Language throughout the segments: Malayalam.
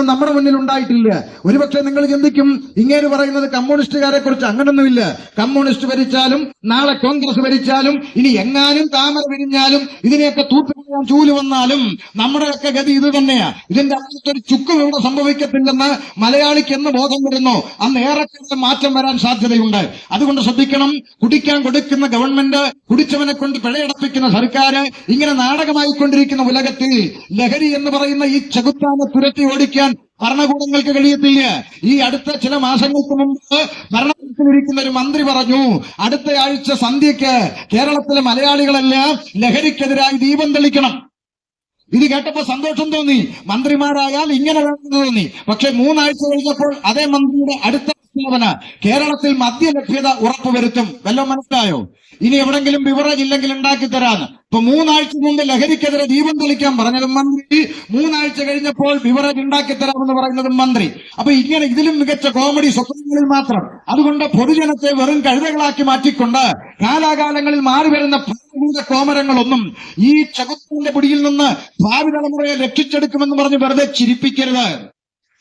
ഒന്നും നമ്മുടെ മുന്നിൽ ഉണ്ടായിട്ടില്ല. ഒരുപക്ഷെ നിങ്ങൾ ചിന്തിക്കും ഇങ്ങനെ പറയുന്നത് കമ്മ്യൂണിസ്റ്റുകാരെ കുറിച്ച് അങ്ങനൊന്നുമില്ല. കമ്മ്യൂണിസ്റ്റ് ഭരിച്ചാലും നാളെ കോൺഗ്രസ് ഭരിച്ചാലും ഇനി എങ്ങാനും താമര വിരിഞ്ഞാലും ഇതിനെയൊക്കെ തൂത്തുകളയാൻ ചൂൽ വന്നാലും നമ്മുടെയൊക്കെ ഗതി ഇത് തന്നെയാ. ഇതിന്റെ അകത്തൊരു ചുക്കും ഇവിടെ സംഭവിക്കത്തില്ലെന്ന് മലയാളിക്ക് എന്ന് ബോധം വരുന്നു. അന്ന് ഏറെക്കുറെ മാറ്റം വരാൻ സാധ്യതയുണ്ട്. അതുകൊണ്ട് ശ്രദ്ധിക്കണം. കുടിക്കാൻ കൊടുക്കുന്ന ഗവൺമെന്റ് കുടിച്ചവനെ കൊണ്ട് പിഴയടപ്പിക്കുന്ന സർക്കാർ ഇങ്ങനെ നാടകമായിക്കൊണ്ടിരിക്കുന്ന ഉലകത്തിൽ ലഹരി എന്ന് പറയുന്ന ഈ ചെകുത്താനെ തുരത്തി ഓടിക്കാൻ ഭരണകൂടങ്ങൾക്ക് കഴിയത്തില്ല. ഈ അടുത്ത ചില മാസങ്ങൾക്ക് മുമ്പ് ഭരണത്തിലിരിക്കുന്ന ഒരു മന്ത്രി പറഞ്ഞു അടുത്ത ആഴ്ച സന്ധ്യക്ക് കേരളത്തിലെ മലയാളികളെല്ലാം ലഹരിക്കെതിരായി ദീപം തെളിക്കണം. ഇത് കേട്ടപ്പോ സന്തോഷം തോന്നി. മന്ത്രിമാരായാൽ ഇങ്ങനെ തോന്നി. പക്ഷെ മൂന്നാഴ്ച കഴിഞ്ഞപ്പോൾ അതേ മന്ത്രിയുടെ അടുത്ത പ്രസ്താവന കേരളത്തിൽ മദ്യലഭ്യത ഉറപ്പുവരുത്തും. വല്ലതും മനസ്സിലായോ? ഇനി എവിടെങ്കിലും ബിവറേജ് ഇല്ലെങ്കിൽ ഉണ്ടാക്കി തരാന്ന്. ഇപ്പൊ മൂന്നാഴ്ച മുമ്പ് ലഹരിക്കെതിരെ ദീപം തെളിക്കാൻ പറഞ്ഞത് മന്ത്രി. മൂന്നാഴ്ച കഴിഞ്ഞപ്പോൾ ബിവറേജ് ഉണ്ടാക്കി തരാമെന്ന് പറയുന്നതും മന്ത്രി. അപ്പൊ ഇങ്ങനെ ഇതിലും മികച്ച കോമഡി സ്വപ്നങ്ങളിൽ മാത്രം. അതുകൊണ്ട് പൊതുജനത്തെ വെറും കഴുതകളാക്കി മാറ്റിക്കൊണ്ട് കാലാകാലങ്ങളിൽ മാറി വരുന്ന ഭരണകൂട കോമരങ്ങളൊന്നും ഈ ചകുത്തിന്റെ പിടിയിൽ നിന്ന് ഭാവി തലമുറയെ രക്ഷിച്ചെടുക്കുമെന്ന് പറഞ്ഞ് വെറുതെ ചിരിപ്പിക്കരുത്.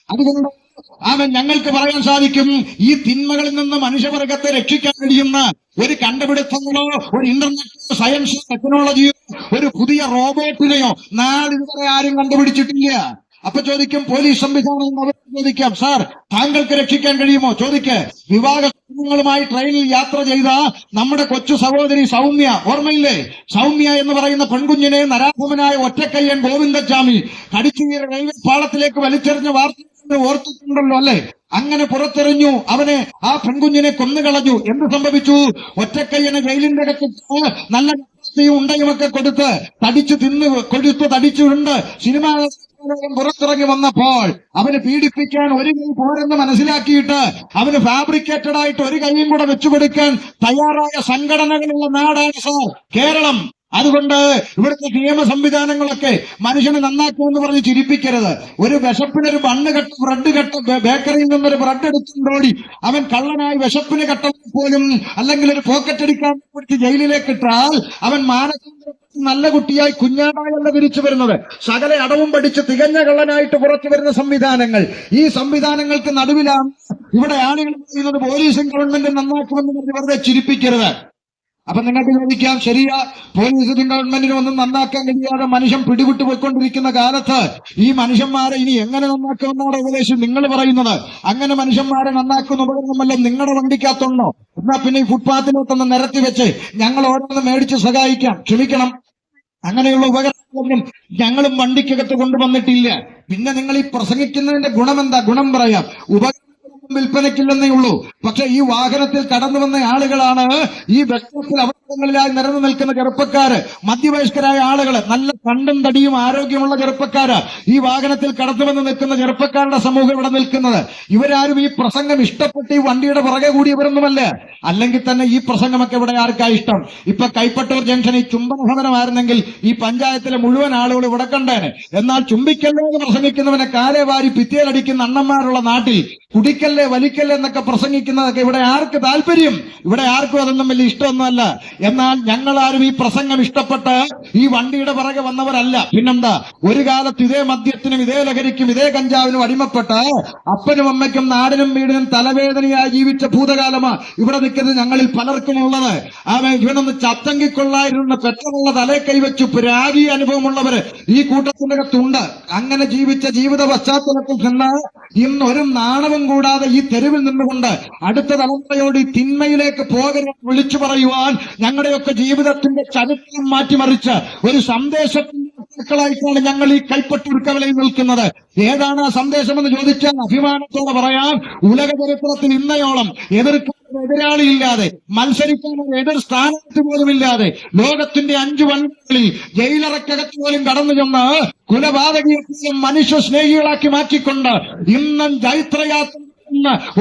അതുകൊണ്ട് അവൻ ഞങ്ങൾക്ക് പറയാൻ സാധിക്കും ഈ തിന്മകളിൽ നിന്ന് മനുഷ്യവർഗത്തെ രക്ഷിക്കാൻ കഴിയുന്ന ഒരു കണ്ടുപിടുത്തങ്ങളോ ഒരു ഇന്റർനെറ്റ് സയൻസ് ടെക്നോളജിയോ ഒരു പുതിയ റോബോട്ടിനെയോ നാളിതുവരെ ആരും കണ്ടുപിടിച്ചിട്ടില്ല. അപ്പൊ ചോദിക്കും പോലീസ് സംവിധാനം ചോദിക്കാം സാർ താങ്കൾക്ക് രക്ഷിക്കാൻ കഴിയുമോ? ചോദിക്ക് വിവാഹ കുടുംബങ്ങളുമായി ട്രെയിനിൽ യാത്ര ചെയ്ത നമ്മുടെ കൊച്ചു സഹോദരി സൗമ്യ ഓർമ്മയില്ലേ? സൗമ്യ എന്ന് പറയുന്ന പെൺകുഞ്ഞിനെ നരാഭമനായ ഒറ്റക്കയ്യൻ ഗോവിന്ദസ്വാമി കടിച്ചു റെയിൽവേ പാളത്തിലേക്ക് വലിച്ചെറിഞ്ഞ വാർത്ത ഓർത്തിട്ടുണ്ടല്ലോ അല്ലെ? അങ്ങനെ പുറത്തെറിഞ്ഞു അവനെ ആ പെൺകുഞ്ഞിനെ കൊന്നുകളഞ്ഞു. എന്ത് സംഭവിച്ചു? ഒറ്റക്കയ്യന് ജയിലിന്റെ അകത്ത് നല്ല ഉണ്ടയുമൊക്കെ കൊടുത്ത് തടിച്ചു തിന്ന് കൊടുത്ത് തടിച്ചുണ്ട് സിനിമ പുറത്തിറങ്ങി വന്നപ്പോൾ അവന് പീഡിപ്പിക്കാൻ ഒരു കൈ പോരെന്ന് മനസ്സിലാക്കിയിട്ട് അവന് ഫാബ്രിക്കേറ്റഡ് ആയിട്ട് ഒരു കൈയും കൂടെ വെച്ചു കൊടുക്കാൻ തയ്യാറായ സംഘടനകളുള്ള നാടാണ് സാർ കേരളം. അതുകൊണ്ട് ഇവിടുത്തെ നിയമ സംവിധാനങ്ങളൊക്കെ മനുഷ്യനെ നന്നാക്കുമെന്ന് പറഞ്ഞ് ചിരിപ്പിക്കരുത്. ഒരു വിശപ്പിനൊരു ബണ്ണ് കെട്ട് ബ്രെഡ് കെട്ട് ബേക്കറിയിൽ നിന്നൊരു ബ്രെഡ് എടുത്തുണ്ടോടി അവൻ കള്ളനായി വിശപ്പിന് കെട്ടാൻ പോലും അല്ലെങ്കിൽ ഒരു പോക്കറ്റ് അടിക്കാൻ പിടിച്ച് ജയിലിലേക്ക് ഇട്ടാൽ അവൻ മാനസിക നല്ല കുട്ടിയായി കുഞ്ഞാടായല്ല തിരിച്ചു വരുന്നത്. സകല അടവും പഠിച്ച് തികഞ്ഞ കള്ളനായിട്ട് പുറത്തു വരുന്ന സംവിധാനങ്ങൾ. ഈ സംവിധാനങ്ങൾക്ക് നടുവിലാണ് ഇവിടെ ആളുകൾ പറയുന്നത് പോലീസും ഗവൺമെന്റും നന്നാക്കുമെന്ന് പറഞ്ഞ് വെറുതെ ചിരിപ്പിക്കരുത്. അപ്പൊ നിങ്ങൾക്ക് ചോദിക്കാം ശരിയാ? പോലീസിനും ഗവൺമെന്റിനും ഒന്നും നന്നാക്കാൻ കഴിയാതെ മനുഷ്യൻ പിടിവിട്ടു പോയിക്കൊണ്ടിരിക്കുന്ന കാലത്ത് ഈ മനുഷ്യന്മാരെ ഇനി എങ്ങനെ നന്നാക്കുമെന്നാണ് ഉപദേശം നിങ്ങൾ പറയുന്നത്? അങ്ങനെ മനുഷ്യന്മാരെ നന്നാക്കുന്ന ഉപകരണമല്ല നിങ്ങളുടെ വണ്ടിക്കകത്തുണ്ടോ? എന്നാ പിന്നെ ഈ ഫുട്പാത്തിലോട്ടൊന്ന് നിരത്തി വെച്ച് ഞങ്ങൾ ഓരോന്ന് മേടിച്ച് സഹായിക്കാം. ക്ഷമിക്കണം. അങ്ങനെയുള്ള ഉപകരണങ്ങളൊന്നും ഞങ്ങളും വണ്ടിക്കകത്ത് കൊണ്ടുവന്നിട്ടില്ല. പിന്നെ നിങ്ങൾ ഈ പ്രസംഗിക്കുന്നതിന്റെ ഗുണമെന്താ? ഗുണം പറയാം. ഉപകരണങ്ങളൊന്നും വിൽപ്പനയ്ക്കില്ലെന്നേ ഉള്ളൂ. പക്ഷെ ഈ വാഹനത്തിൽ കടന്നു വന്ന ആളുകളാണ് ഈ ബസ്സത്തിൽ അവസരങ്ങളിലായി നിരന്നു നിൽക്കുന്ന ചെറുപ്പക്കാര് മധ്യവയസ്കരായ ആളുകൾ നല്ല കണ്ടും തടിയും ആരോഗ്യമുള്ള ചെറുപ്പക്കാര് ഈ വാഹനത്തിൽ കടന്നു വന്ന് നിൽക്കുന്ന ചെറുപ്പക്കാരുടെ സമൂഹം ഇവിടെ നിൽക്കുന്നത്. ഇവരാരും ഈ പ്രസംഗം ഇഷ്ടപ്പെട്ട് ഈ വണ്ടിയുടെ പുറകെ കൂടിയവരൊന്നുമല്ല. അല്ലെങ്കിൽ തന്നെ ഈ പ്രസംഗമൊക്കെ ഇവിടെ ആർക്കാ ഇഷ്ടം? ഇപ്പൊ കൈപ്പട്ടൂർ ജംഗ്ഷൻ ഈ ചുംബന സമരമായിരുന്നെങ്കിൽ ഈ പഞ്ചായത്തിലെ മുഴുവൻ ആളുകൾ ഇവിടെ കണ്ടേനെ. എന്നാൽ ചുംബിക്കല്ലോ എന്ന് പ്രസംഗിക്കുന്നവനെ കാലേ വാരി ഭിത്തിയിലടിക്കുന്ന അണ്ണന്മാരുള്ള നാട്ടിൽ കുടിക്കല്ലേ വലിക്കല്ലേ എന്നൊക്കെ പ്രസംഗിക്കുന്നതൊക്കെ ഇവിടെ ആർക്ക് താല്പര്യം? ഇവിടെ ആർക്കും അതൊന്നും വലിയ ഇഷ്ടമൊന്നുമല്ല. എന്നാൽ ഞങ്ങൾ ആരും ഈ പ്രസംഗം ഇഷ്ടപ്പെട്ട് ഈ വണ്ടിയുടെ പിറകെ വന്നവരല്ല. പിന്നെന്താ? ഒരു കാലത്ത് ഇതേ മദ്യത്തിനും ഇതേ ലഹരിക്കും ഇതേ കഞ്ചാവിനും അടിമപ്പെട്ട് അപ്പനും അമ്മയ്ക്കും നാടിനും വീടിനും തലവേദനയായി ജീവിച്ച ഭൂതകാലമാ ഇവിടെ നിൽക്കുന്നത് ഞങ്ങളിൽ പലർക്കും ഉള്ളത് അവൻ ഇവനൊന്ന് ചത്തങ്കിക്കൊള്ളായിരുന്ന. പെട്ടെന്നുള്ള തലേ കൈവച്ചു. പുരാഗി അനുഭവമുള്ളവര് ഈ കൂട്ടത്തിനകത്തുണ്ട്. അങ്ങനെ ജീവിച്ച ജീവിത പശ്ചാത്തലത്തിൽ നിന്ന് ഇന്നൊരു ഒരു നാണവും കൂടാതെ ഈ തെരുവിൽ നിന്നുകൊണ്ട് അടുത്ത തലമുറയോട് ഈ തിന്മയിലേക്ക് പോകരുത് വിളിച്ചു പറയുവാൻ ഞങ്ങളുടെയൊക്കെ ജീവിതത്തിന്റെ ചരിത്രം മാറ്റിമറിച്ച് ഒരു സന്ദേശത്തിന്റെ മക്കളായിട്ടാണ് ഞങ്ങൾ ഈ കൈപ്പറ്റൂർക്കവലയിൽ നിൽക്കുന്നത്. ഏതാണ് ആ സന്ദേശം എന്ന് ചോദിച്ചാൽ അഭിമാനത്തോടെ പറയാം. ഉലക ചരിത്രത്തിൽ ഇന്നയോളം എതിർക്കാൻ എതിരാളിയില്ലാതെ മത്സരിക്കാൻ ഒരു എതിർ സ്ഥാനത്ത് പോലുമില്ലാതെ ലോകത്തിന്റെ അഞ്ചു വൻകളിൽ ജയിലറക്കകത്ത് പോലും കടന്നു ചെന്ന് കുലപാതകിയെപ്പോലും മനുഷ്യ സ്നേഹികളാക്കി മാറ്റിക്കൊണ്ട് ഇന്നും ചൈത്രയാത്ര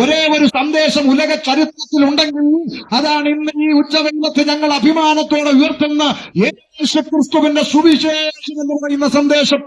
ഒരേ ഒരു സന്ദേശം ഉലക ചരിത്രത്തിൽ ഉണ്ടെങ്കിൽ അതാണ് ഇന്ന് ഈ ഉച്ചവെള്ളത്ത് ഞങ്ങൾ അഭിമാനത്തോടെ ഉയർത്തുന്ന യേശു ക്രിസ്തുവിന്റെ സുവിശേഷം എന്ന് പറയുന്ന സന്ദേശം.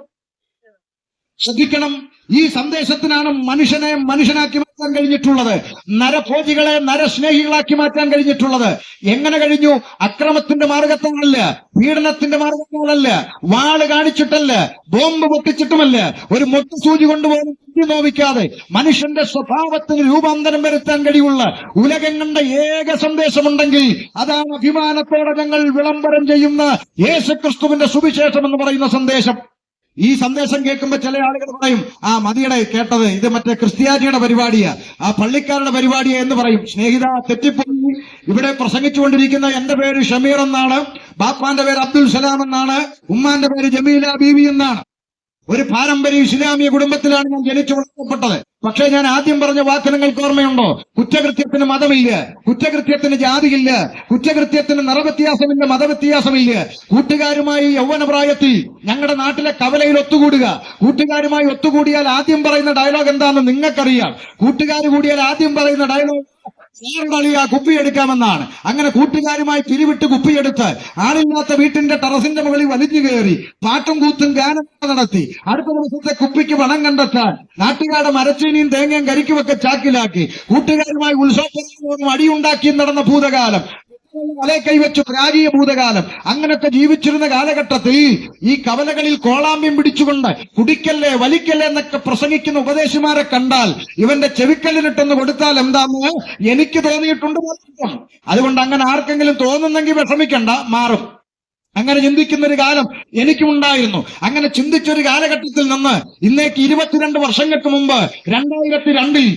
ശ്രദ്ധിക്കണം. ഈ സന്ദേശത്തിനാണ് മനുഷ്യനെ മനുഷ്യനാക്കി മാറ്റാൻ കഴിഞ്ഞിട്ടുള്ളത്. നരഭോജികളെ നരസ്നേഹികളാക്കി മാറ്റാൻ കഴിഞ്ഞിട്ടുള്ളത്. എങ്ങനെ കഴിഞ്ഞു? അക്രമത്തിന്റെ മാർഗത്താലല്ല പീഡനത്തിന്റെ മാർഗത്താലല്ല വാൾ കാണിച്ചിട്ടല്ല ബോംബ് പൊട്ടിച്ചിട്ടുമല്ല ഒരു മുട്ടുസൂചി കൊണ്ടുപോലും നോവിക്കാതെ മനുഷ്യന്റെ സ്വഭാവത്തിന് രൂപാന്തരം വരുത്താൻ കഴിയുള്ള ഉലകം കണ്ട ഏക സന്ദേശമുണ്ടെങ്കിൽ അതാണ് അഭിമാനത്തോടെ ഞങ്ങൾ വിളംബരം ചെയ്യുന്ന യേശുക്രിസ്തുവിന്റെ സുവിശേഷം എന്ന് പറയുന്ന സന്ദേശം. ഈ സന്ദേശം കേൾക്കുമ്പോൾ ചില ആളുകൾ പറയും ആ മതിയുടെ കേട്ടത് ഇത് മറ്റേ ക്രിസ്ത്യാനിയുടെ പരിപാടിയാ. ആ പള്ളിക്കാരുടെ പരിപാടിയാ എന്ന് പറയും. സ്നേഹിത തെറ്റിപ്പോയി. ഇവിടെ പ്രസംഗിച്ചുകൊണ്ടിരിക്കുന്ന എന്റെ പേര് ഷമീർ എന്നാണ് ബാപ്പാന്റെ പേര് അബ്ദുൽ സലാം എന്നാണ് ഉമ്മാന്റെ പേര് ജമീല ബീവി എന്നാണ്. ഒരു പാരമ്പര്യ ഇസ്ലാമിക കുടുംബത്തിലാണ് ഞാൻ ജനിച്ചു വളർത്തപ്പെട്ടത്. പക്ഷേ ഞാൻ ആദ്യം പറഞ്ഞ വാക്ക് നിങ്ങൾക്ക് ഓർമ്മയുണ്ടോ? കുറ്റകൃത്യത്തിന് മതമില്ല. കുറ്റകൃത്യത്തിന് ജാതിയില്ല. കുറ്റകൃത്യത്തിന് നിറവ്യത്യാസമില്ല മതവ്യത്യാസമില്ല. കൂട്ടുകാരുമായി യൗവനപ്രായത്തിൽ ഞങ്ങളുടെ നാട്ടിലെ കവലയിൽ ഒത്തുകൂടുക. കൂട്ടുകാരുമായി ഒത്തുകൂടിയാൽ ആദ്യം പറയുന്ന ഡയലോഗ് എന്താണെന്ന് നിങ്ങൾക്കറിയാം. കൂട്ടുകാർ കൂടിയാൽ ആദ്യം പറയുന്ന ഡയലോഗ് കളിയ കുപ്പിയെടുക്കാമെന്നാണ് അങ്ങനെ കൂട്ടുകാരുമായി പിരിവിട്ട് കുപ്പിയെടുത്ത് ആളില്ലാത്ത വീട്ടിന്റെ ടെറസിന്റെ മുകളിൽ വലിഞ്ഞു കയറി പാട്ടും കൂത്തും ഗാനം നടത്തി. അടുത്ത ദിവസത്തെ കുപ്പിക്ക് പണം കണ്ടെത്താൻ നാട്ടുകാരുടെ മരച്ചീനിയും തേങ്ങയും കരിക്കുമൊക്കെ ചാക്കിലാക്കി. കൂട്ടുകാരുമായി ഉത്സവം അടിയുണ്ടാക്കി നടന്ന ഭൂതകാലം. തലേ കൈവച്ചു പ്രാചീയ ഭൂതകാലം. അങ്ങനത്തെ ജീവിച്ചിരുന്ന കാലഘട്ടത്തിൽ ഈ കവലകളിൽ കോളാമ്യം പിടിച്ചുകൊണ്ട് കുടിക്കല്ലേ വലിക്കല്ലേ എന്നൊക്കെ പ്രസംഗിക്കുന്ന ഉപദേശിമാരെ കണ്ടാൽ ഇവന്റെ ചെവിക്കല്ലിനിട്ടൊന്ന് കൊടുത്താൽ എന്താന്ന് എനിക്ക് തോന്നിയിട്ടുണ്ട്. അതുകൊണ്ട് അങ്ങനെ ആർക്കെങ്കിലും തോന്നുന്നെങ്കിൽ വിഷമിക്കണ്ട മാറും. അങ്ങനെ ചിന്തിക്കുന്ന ഒരു കാലം എനിക്കുണ്ടായിരുന്നു അങ്ങനെ ചിന്തിച്ചൊരു കാലഘട്ടത്തിൽ നിന്ന് ഇന്നേക്ക് ഇരുപത്തിരണ്ട് വർഷങ്ങൾക്ക് മുമ്പ് രണ്ടായിരത്തി രണ്ടിൽ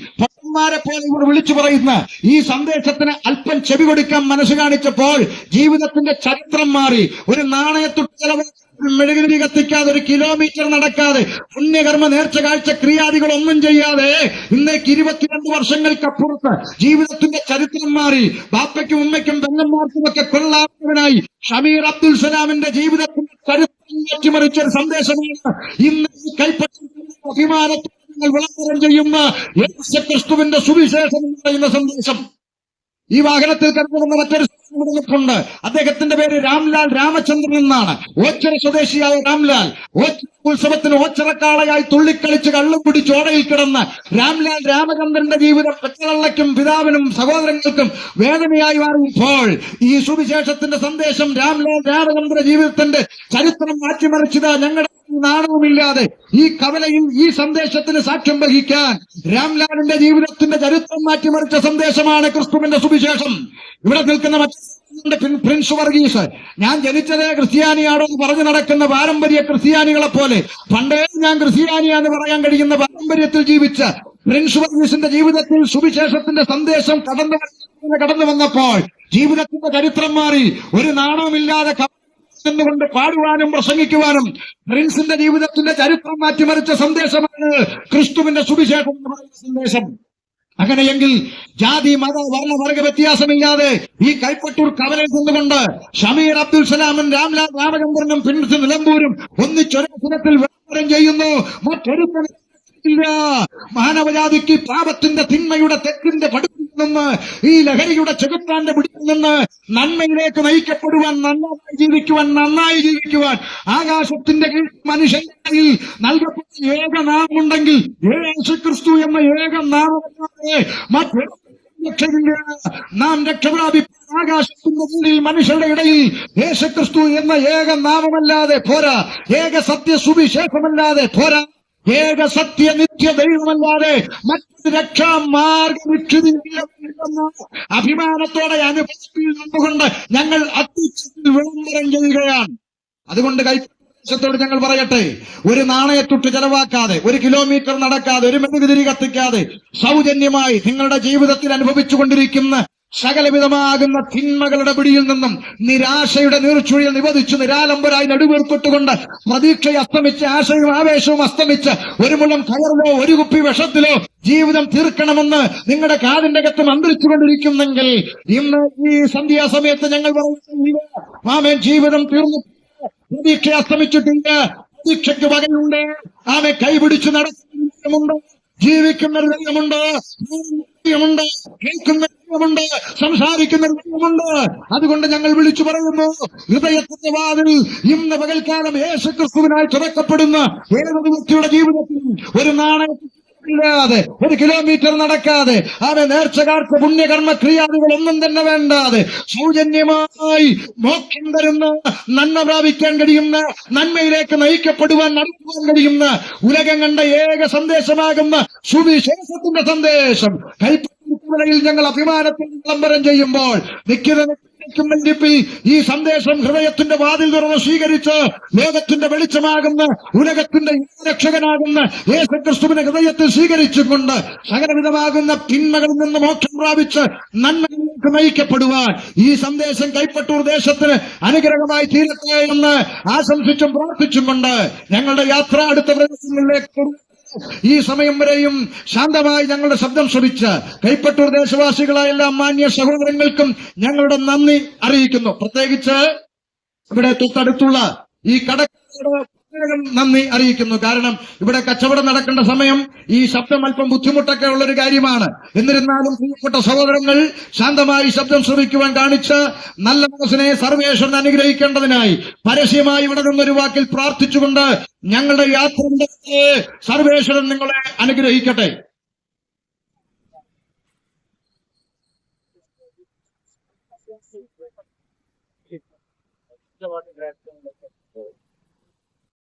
പൊട്ടന്മാരെ പോലെ ഇവർ വിളിച്ചു പറയുന്ന ഈ സന്ദേശത്തിന് അല്പം ചെവി കൊടുക്കാൻ മനസ്സ് കാണിച്ചപ്പോൾ ജീവിതത്തിന്റെ ചരിത്രം മാറി. ഒരു നാണയത്തൊട്ട് ചെലവ് മെഴുകുതിരി കത്തിക്കാതെ ഒരു കിലോമീറ്റർ നടക്കാതെ പുണ്യകർമ്മ നേർച്ച കാഴ്ച ക്രിയാദികൾ ഒന്നും ചെയ്യാതെ ഇന്നേക്ക് ഇരുപത്തിരണ്ട് വർഷങ്ങൾക്കപ്പുറത്ത് ജീവിതത്തിന്റെ ചരിത്രം മാറി. ബാപ്പയ്ക്കും ഉമ്മയ്ക്കും പെങ്ങന്മാർക്കും ഒക്കെ കൊള്ളാത്തവനായി ഷമീർ അബ്ദുൽ സലാമിന്റെ ജീവിതത്തിന്റെ ചരിത്രം മാറ്റിമറിച്ച ഒരു സന്ദേശമാണ് ഇന്ന് ഈ കൈപ്പറ്റി അഭിമാനത്തോടെ നിങ്ങൾ വിളംബരം ചെയ്യുന്ന യേശുക്രിസ്തുവിന്റെ സുവിശേഷം എന്ന് പറയുന്ന സന്ദേശം. ഈ വാഹനത്തിൽ കിടക്കുന്ന മറ്റൊരു നിൽപ്പുണ്ട്. അദ്ദേഹത്തിന്റെ പേര് രാംലാൽ രാമചന്ദ്രൻ എന്നാണ്. ഓച്ചറ സ്വദേശിയായ രാംലാൽ ഉത്സവത്തിന് ഓച്ചറക്കാളയായി തുള്ളിക്കളിച്ച് കള്ളും പിടിച്ച് ഓടയിൽ കിടന്ന് രാംലാൽ രാമചന്ദ്രന്റെ ജീവിതം പെറ്റതള്ളയ്ക്കും പിതാവിനും സഹോദരങ്ങൾക്കും വേദനയായി മാറിയപ്പോൾ ഈ സുവിശേഷത്തിന്റെ സന്ദേശം രാംലാൽ രാമചന്ദ്ര ജീവിതത്തിന്റെ ചരിത്രം മാറ്റിമറിച്ചത് ഞങ്ങളുടെ നാണവുമില്ലാതെ ഈ കവലയിൽ ഈ സന്ദേശത്തിന് സാക്ഷ്യം വഹിക്കാൻ രാംലാലിന്റെ ജീവിതത്തിന്റെ ചരിത്രം മാറ്റിമറിച്ച സന്ദേശമാണ് ക്രിസ്തുവിന്റെ സുവിശേഷം. ഇവിടെ നിൽക്കുന്ന പ്രിൻസ് വർഗീസ് ഞാൻ ജനിച്ചത് ക്രിസ്ത്യാനിയാണോ എന്ന് പറഞ്ഞു നടക്കുന്ന പാരമ്പര്യ ക്രിസ്ത്യാനികളെ പോലെ പണ്ടേ ഞാൻ ക്രിസ്ത്യാനിയാന്ന് പറയാൻ കഴിയുന്ന പാരമ്പര്യത്തിൽ ജീവിച്ച പ്രിൻസ് വർഗീസിന്റെ ജീവിതത്തിൽ സുവിശേഷത്തിന്റെ സന്ദേശം കടന്നു കടന്നു വന്നപ്പോൾ ജീവിതത്തിന്റെ ചരിത്രം മാറി. ഒരു നാണവുമില്ലാതെ എന്നുകൊണ്ട് പാടുവാനും പ്രസംഗിക്കുവാനും പ്രിൻസിന്റെ ജീവിതത്തിന്റെ ചരിത്രം മാറ്റിമറിച്ച സന്ദേശമാണ് ക്രിസ്തുവിന്റെ സുവിശേഷം എന്ന് പറയുന്ന സന്ദേശം. അങ്ങനെയെങ്കിൽ ജാതി മത വർണ വർഗ വ്യത്യാസമില്ലാതെ ഈ കൈപ്പട്ടൂർ കവലയിൽ നിന്നുകൊണ്ട് ഷമീർ അബ്ദുൽ സലാമും രാംലാൽ രാമചന്ദ്രനും പിന്നിട്ട് നിലമ്പൂരും ഒന്നിച്ചൊരു ദിനത്തിൽ വ്യാപാരം ചെയ്യുന്നു. മറ്റൊരു ഇല്ല. മാനവജാതിക്ക് പാപത്തിന്റെ തിന്മയുടെ തെറ്റിന്റെ പടുപ്പിൽ നിന്ന് ഈ ലഹരിയുടെ ചെകുത്താന്റെ പിടിയിൽ നിന്ന് നന്മയിലേക്ക് നയിക്കപ്പെടുവാൻ നന്നായി ജീവിക്കുവാൻ നന്നായി ജീവിക്കുവാൻ ആകാശത്തിന്റെ കീഴിൽ മനുഷ്യന്റെ നൽകപ്പെട്ട ഏക നാമമുണ്ടെങ്കിൽ യേശു ക്രിസ്തു എന്ന ഏക നാമമല്ലാതെ മറ്റൊരു നാം രക്ഷപ്രാപി ആകാശത്തിന്റെ കീഴിൽ മനുഷ്യരുടെ ഇടയിൽ യേശുക്രിസ്തു എന്ന ഏക നാമമല്ലാതെ പോരാ. ഏക സത്യ സുവിശേഷമല്ലാതെ പോരാ. ഏക സത്യ നിത്യ ദൈവമല്ലാതെ മറ്റൊരു രക്ഷാ മാർഗമില്ലെന്ന അഭിമാനത്തോടെ നിന്നുകൊണ്ട് ഞങ്ങൾ അത്യുച്ചത്തിൽ വിളംബരം ചെയ്യുകയാണ്. അതുകൊണ്ട് കൈ ോട് ഞങ്ങൾ പറയട്ടെ ഒരു നാണയത്തുട്ട് ചെലവാക്കാതെ ഒരു കിലോമീറ്റർ നടക്കാതെ ഒരു മെഴുകുതിരി കത്തിക്കാതെ സൗജന്യമായി നിങ്ങളുടെ ജീവിതത്തിൽ അനുഭവിച്ചുകൊണ്ടിരിക്കുന്ന സകലവിധമാകുന്ന തിന്മകളുടെ പിടിയിൽ നിന്നും നിരാശയുടെ നീർച്ചുഴിയിൽ നിവധിച്ചു നിരാലംബരായി നടുവീർപ്പിട്ടുകൊണ്ട് പ്രതീക്ഷ അസ്തമിച്ച് ആശയും ആവേശവും അസ്തമിച്ച് ഒരു മുളം കയറിലോ ഒരു കുപ്പി വിഷത്തിലോ ജീവിതം തീർക്കണമെന്ന് നിങ്ങളുടെ കാതിന്റെ അകത്ത് മന്ത്രിച്ചുകൊണ്ടിരിക്കുന്നെങ്കിൽ ഇന്ന് ഈ സന്ധ്യാസമയത്ത് ഞങ്ങൾ പറയുന്നു മാമേൻ ജീവിതം തീർന്നു. പ്രതീക്ഷ അസ്തമിച്ചിട്ടുണ്ട്. പ്രതീക്ഷയ്ക്ക് വകയുണ്ട് ആമെ കൈപിടിച്ച് നടക്കുന്നുണ്ട് ജീവിക്കുന്ന ഹൃദയമുണ്ട് കേൾക്കുന്ന ദൈവമുണ്ട് സംസാരിക്കുന്ന ഒരു അതുകൊണ്ട് ഞങ്ങൾ വിളിച്ചു പറയുന്നു ഹൃദയത്തിന്റെ വാതിൽ ഇന്ന് പകൽക്കാലം യേശു ക്രിസ്തുവിനായി തുറക്കപ്പെടുന്ന ഏതൊരു വ്യക്തിയുടെ ജീവിതത്തിൽ ഒരു നാണയത്തിൽ ഒരു കിലോമീറ്റർ നടക്കാതെ അവൻ നേർച്ചകാർക്ക് പുണ്യകർമ്മ ക്രിയാദികൾ ഒന്നും തന്നെ വേണ്ടാതെ സൗജന്യമായി മോക്ഷം തരുന്ന നന്മ പ്രാപിക്കാൻ കഴിയുന്ന നന്മയിലേക്ക് നയിക്കപ്പെടുവാൻ നടത്തുവാൻ കഴിയുന്ന ഉലകം കണ്ട ഏക സന്ദേശമാകുന്ന സുവിശേഷത്തിന്റെ സന്ദേശം. കൈപ്പറ്റിൽ ഞങ്ങൾ അഭിമാനത്തിൽ വിളംബരം ചെയ്യുമ്പോൾ ഈ സന്ദേശം ഹൃദയത്തിന്റെ വാതിൽ തുറന്ന് സ്വീകരിച്ച് ലോകത്തിന്റെ വെളിച്ചമാകുന്ന ഉലകത്തിന്റെ രക്ഷകനാകുന്ന യേശുക്രിസ്തുവിനെ ഹൃദയത്തിൽ സ്വീകരിച്ചുകൊണ്ട് സകലവിധമാകുന്ന തിന്മകളിൽ നിന്ന് മോക്ഷം പ്രാപിച്ച് നന്മകളിലേക്ക് നയിക്കപ്പെടുവാൻ ഈ സന്ദേശം കൈപ്പറ്റൂർ ദേശത്തിന് അനുഗ്രഹമായി തീരട്ടെ എന്ന് ആശംസിച്ചും പ്രാർത്ഥിച്ചും കൊണ്ട് ഞങ്ങളുടെ യാത്ര അടുത്ത പ്രദേശങ്ങളിലേക്ക് ഈ സമയം വരെയും ശാന്തമായി ഞങ്ങളുടെ ശബ്ദം ശ്രമിച്ച് കൈപ്പറ്റൂർ ദേശവാസികളായ എല്ലാ മാന്യ സഹോദരങ്ങൾക്കും ഞങ്ങളുടെ നന്ദി അറിയിക്കുന്നു. പ്രത്യേകിച്ച് ഇവിടെ തൊട്ടടുത്തുള്ള ഈ പ്രത്യേകം നന്ദി അറിയിക്കുന്നു. കാരണം ഇവിടെ കച്ചവടം നടക്കേണ്ട സമയം ഈ ശബ്ദം അല്പം ബുദ്ധിമുട്ടൊക്കെ ഉള്ള ഒരു കാര്യമാണ്. എന്നിരുന്നാലും പ്രിയപ്പെട്ട സഹോദരങ്ങൾ ശാന്തമായി ശബ്ദം ശ്രമിക്കുവാൻ കാണിച്ച നല്ല മനസ്സിനെ സർവേശ്വരൻ അനുഗ്രഹിക്കേണ്ടതിനായി പരസ്യമായി ഇവിടെ നിന്നൊരു വാക്കിൽ പ്രാർത്ഥിച്ചുകൊണ്ട് ഞങ്ങളുടെ യാത്ര സർവേശ്വരൻ നിങ്ങളെ അനുഗ്രഹിക്കട്ടെ.